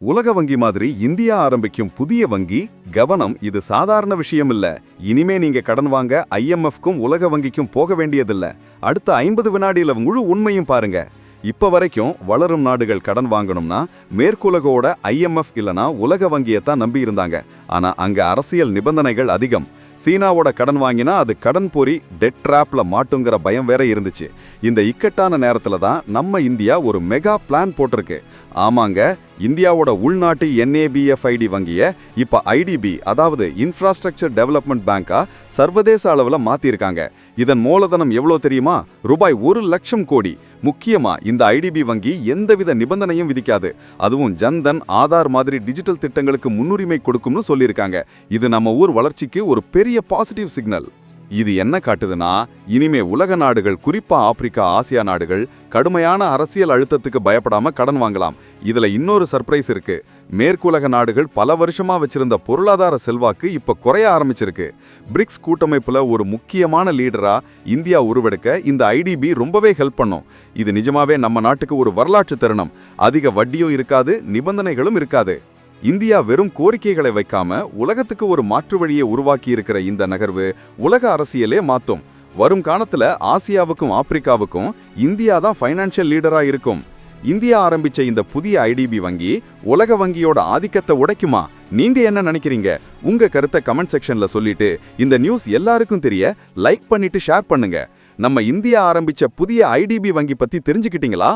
உலக வங்கி மாதிரி இந்தியா ஆரம்பிக்கும் புதிய வங்கி கவனம் இது சாதாரண விஷயம் இல்ல இனிமே நீங்க கடன் வாங்க ஐஎம்எஃப்க்கும் உலக வங்கிக்கும் போக வேண்டியதில்ல. அடுத்த ஐம்பது வினாடியில முழு உண்மையும் பாருங்க. இப்ப வரைக்கும் வளரும் நாடுகள் கடன் வாங்கணும்னா மேற்குலகோட ஐஎம்எஃப் இல்லனா உலக வங்கியை தான் நம்பி இருந்தாங்க. ஆனா அங்க அரசியல் நிபந்தனைகள் அதிகம். சீனாவோட கடன் வாங்கினா அது கடன் பொறி டெட் ட்ராப்ல மாட்டுங்கிற பயம் வேற இருந்துச்சு. இந்த இக்கட்டான நேரத்துல தான் நம்ம இந்தியா ஒரு மெகா பிளான் போட்டிருக்கு. ஆமாங்க இந்தியாவோட உள்நாட்டு என்ஏபிஎஃப்ஐடி வங்கியை இப்போ ஐடிபி அதாவது இன்ஃப்ராஸ்ட்ரக்சர் டெவலப்மெண்ட் பேங்காக சர்வதேச அளவில் மாற்றிருக்காங்க இதன் மூலதனம் எவ்வளோ தெரியுமா? ரூபாய் ஒரு லட்சம் கோடி. முக்கியமாக இந்த ஐடிபி வங்கி எந்தவித நிபந்தனையும் விதிக்காது. அதுவும் ஜன்தன் ஆதார் மாதிரி டிஜிட்டல் திட்டங்களுக்கு முன்னுரிமை கொடுக்கும்னு சொல்லியிருக்காங்க. இது நம்ம ஊர் வளர்ச்சிக்கு ஒரு பெரிய பாசிட்டிவ் சிக்னல் இது என்ன காட்டுதுன்னா இனிமே உலக நாடுகள் குறிப்பா ஆப்பிரிக்கா ஆசியா நாடுகள் கடுமையான அரசியல் அழுத்தத்துக்கு பயப்படாம கடன் வாங்கலாம். இதுல இன்னொரு சர்ப்ரைஸ் இருக்கு. மேற்குலக நாடுகள் பல வருஷமா வச்சிருந்த பொருளாதார செல்வாக்கு இப்ப குறைய ஆரம்பிச்சிருக்கு. பிரிக்ஸ் கூட்டமைப்புல ஒரு முக்கியமான லீடரா இந்தியா உருவெடுக்க இந்த ஐடிபி ரொம்பவே ஹெல்ப் பண்ணும். இது நிஜமாவே நம்ம நாட்டுக்கு ஒரு வரலாற்று தருணம். அதிக வட்டியும் இருக்காது நிபந்தனைகளும் இருக்காது. இந்தியா வெறும் கோரிக்கைகளை வைக்காம உலகத்துக்கு ஒரு மாற்று வழியை உருவாக்கி இருக்கிற இந்த நகர்வு உலக அரசியலே மாத்தும். வரும் காலத்துல ஆசியாவுக்கும் ஆப்பிரிக்காவுக்கும் இந்தியா தான் ஃபைனான்சியல் லீடரா இருக்கும். இந்தியா ஆரம்பிச்ச இந்த புதிய ஐடிபி வங்கி உலக வங்கியோட ஆதிக்கத்தை உடைக்குமா? நீங்க என்ன நினைக்கிறீங்க? உங்க கருத்தை கமெண்ட் செக்ஷன்ல சொல்லிட்டு இந்த நியூஸ் எல்லாருக்கும் தெரிய லைக் பண்ணிட்டு ஷேர் பண்ணுங்க. நம்ம இந்தியா ஆரம்பிச்ச புதிய ஐடிபி வங்கி பத்தி தெரிஞ்சுக்கிட்டீங்களா?